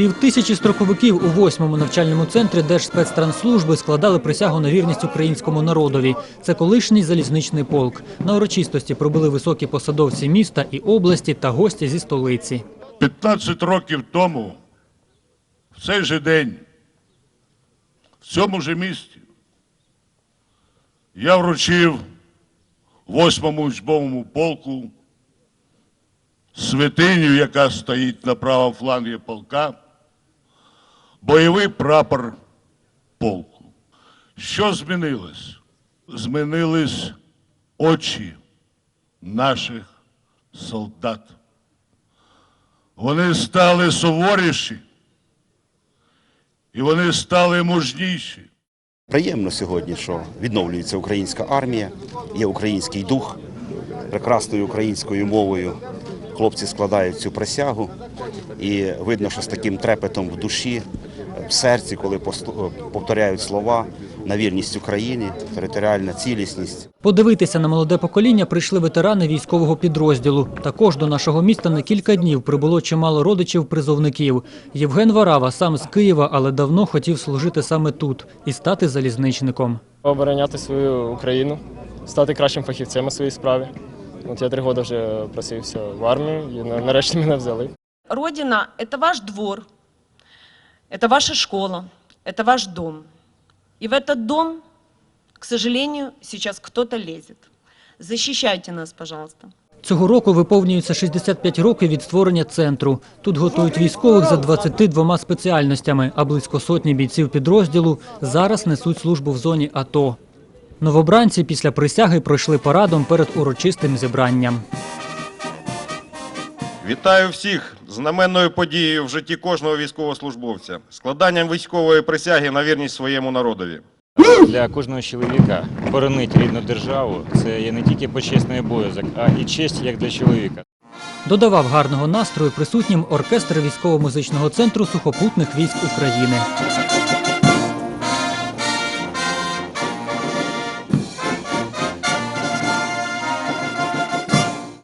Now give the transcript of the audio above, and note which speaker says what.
Speaker 1: Півтисячі строковиків у восьмому навчальному центрі Держспецтранслужби складали присягу на вірність українському народові. Це колишній залізничний полк. На урочистості пробили високі посадовці міста і області та гості зі столиці.
Speaker 2: 15 років тому, в цей же день, в цьому же місті, я вручив восьмому учбовому полку святиню, яка стоїть на правому флангі полка, бойовий прапор полку. Що змінилось? Змінились очі наших солдат. Вони стали суворіші, і вони стали мужніші.
Speaker 3: Приємно сьогодні, що відновлюється українська армія, є український дух, прекрасною українською мовою. Хлопці складають цю присягу, і видно, що з таким трепетом в душі, в серці, коли посту- повторяють слова на вірність Україні, територіальна цілісність.
Speaker 1: Подивитися на молоде покоління прийшли ветерани військового підрозділу. Також до нашого міста на кілька днів прибуло чимало родичів-призовників. Євген Варава сам з Києва, але давно хотів служити саме тут і стати залізничником.
Speaker 4: обороняти свою Україну, стати кращим фахівцем у своїй справі. От я три роки вже просився в армію і нарешті мене взяли.
Speaker 5: Родина – это ваш двор, это ваша школа, это ваш дом. И в этот дом, к сожалению, сейчас кто-то лезет. Защищайте нас, пожалуйста.
Speaker 1: Цього року виповнюється 65 років від створення центру. Тут готують військових за 22 спеціальностями, а близько сотні бійців підрозділу зараз несуть службу в зоні АТО. Новобранці після присяги пройшли парадом перед урочистим зібранням.
Speaker 6: Вітаю всіх з знаменною подією в житті кожного військовослужбовця, складанням військової присяги на вірність своєму народові.
Speaker 7: Для кожного чоловіка боронити рідну державу це є не тільки почесний обов'язок, а і честь як для чоловіка.
Speaker 1: Додавав гарного настрою присутнім оркестр військово-музичного центру сухопутних військ України.